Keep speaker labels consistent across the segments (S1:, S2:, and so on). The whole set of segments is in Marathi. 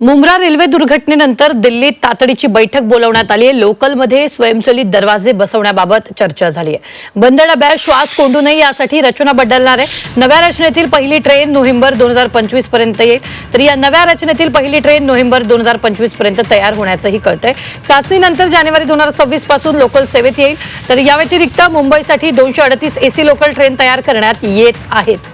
S1: मुंब्रा रेल्वे दुर्घटनेनंतर दिल्लीत तातडीची बैठक बोलवण्यात आली आहे. लोकलमध्ये स्वयंचलित दरवाजे बसवण्याबाबत चर्चा झाली आहे. बंद डब्यात श्वास कोंडू नये यासाठी रचना बदलणार आहे. नव्या रचनेतील पहिली ट्रेन नोव्हेंबर दोन हजार पंचवीसपर्यंत येईल. तर या नव्या रचनेतील पहिली ट्रेन नोव्हेंबर दोन हजार पंचवीसपर्यंत तयार होण्याचंही कळतंय. चाचणीनंतर जानेवारी दोन हजार सव्वीसपासून लोकल सेवेत येईल. तर या व्यतिरिक्त मुंबईसाठी दोनशे अडतीस एसी लोकल ट्रेन तयार करण्यात येत आहेत.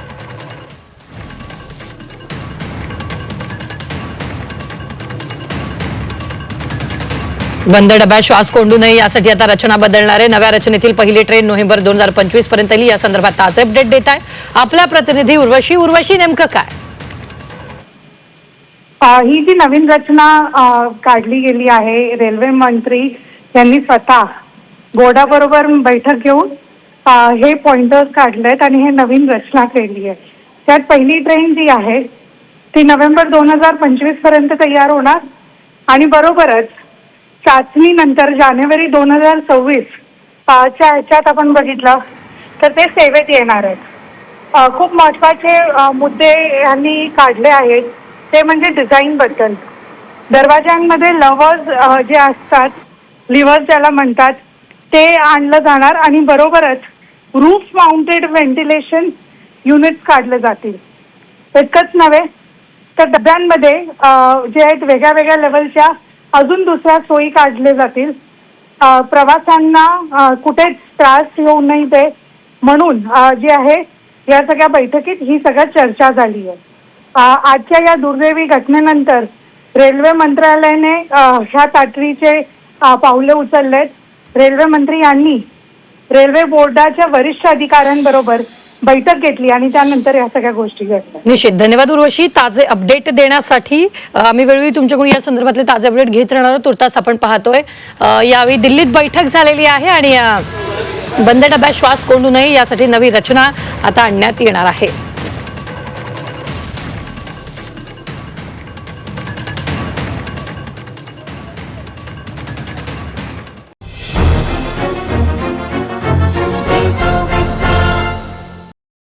S1: बंद डब्यात श्वास कोंडू नये यासाठी आता रचना बदलणार आहे. नव्या रचनेतील पहिली ट्रेन नोव्हेंबर दोन हजार पंचवीसपर्यंत येईल या संदर्भात ताजे अपडेट देत आहे. आपला प्रतिनिधी उर्वशी उर्वशी नेमकं काय?
S2: ही जी नवीन रचना काढली गेली आहे रेल्वे मंत्री यांनी स्वतः बोर्डाबरोबर बैठक घेऊन हे पॉइंटर्स काढलेत आणि हे नवीन रचना केली आहे. त्यात पहिली ट्रेन जी आहे ती नोव्हेंबर दोन हजार पंचवीसपर्यंत तयार होणार आणि बरोबरच चाचणीनंतर जानेवारी दोन हजार सव्वीस च्या ह्याच्यात आपण बघितलं तर ते सेवेत येणार आहेत. खूप महत्त्वाचे मुद्दे यांनी काढले आहेत. ते म्हणजे डिझाईनबद्दल दरवाज्यांमध्ये दरवाजांमध्ये लवर्स जे असतात लिव्हर्स ज्याला म्हणतात ते आणलं जाणार आणि बरोबरच रूफ माउंटेड व्हेंटिलेशन युनिट्स काढले जातील. इतकंच नव्हे तर डब्यांमध्ये जे आहेत वेगळ्या वेगळ्या लेवलच्या अजून दुसऱ्या सोयी काढले जातील. प्रवाशांना कुठेच त्रास होऊ नये ते म्हणून जे आहे या सगळ्या बैठकीत ही सगळ्या चर्चा झाली आहे. आजच्या या दुर्दैवी घटनेनंतर रेल्वे मंत्रालयाने ह्या ताटरीचे अ, पावले उचललेत. रेल्वे मंत्री यांनी रेल्वे बोर्डाच्या वरिष्ठ अधिकाऱ्यांबरोबर बैठक घेतली आणि त्यानंतर या सगळ्या गोष्टी घडल्या
S1: निश्चित. धन्यवाद उर्वशी. ताजे अपडेट देण्यासाठी अ, आम्ही वेळोवेळी तुमच्याकडून या संदर्भातले ताजे अपडेट घेत राहणार आहोत. तुर्तास आपण पाहतोय. अ, यावेळी दिल्लीत बैठक झालेली आहे आणि अ, बंद डब्यात श्वास कोंडू नये यासाठी नवी रचना आता आणण्यात येणार आहे.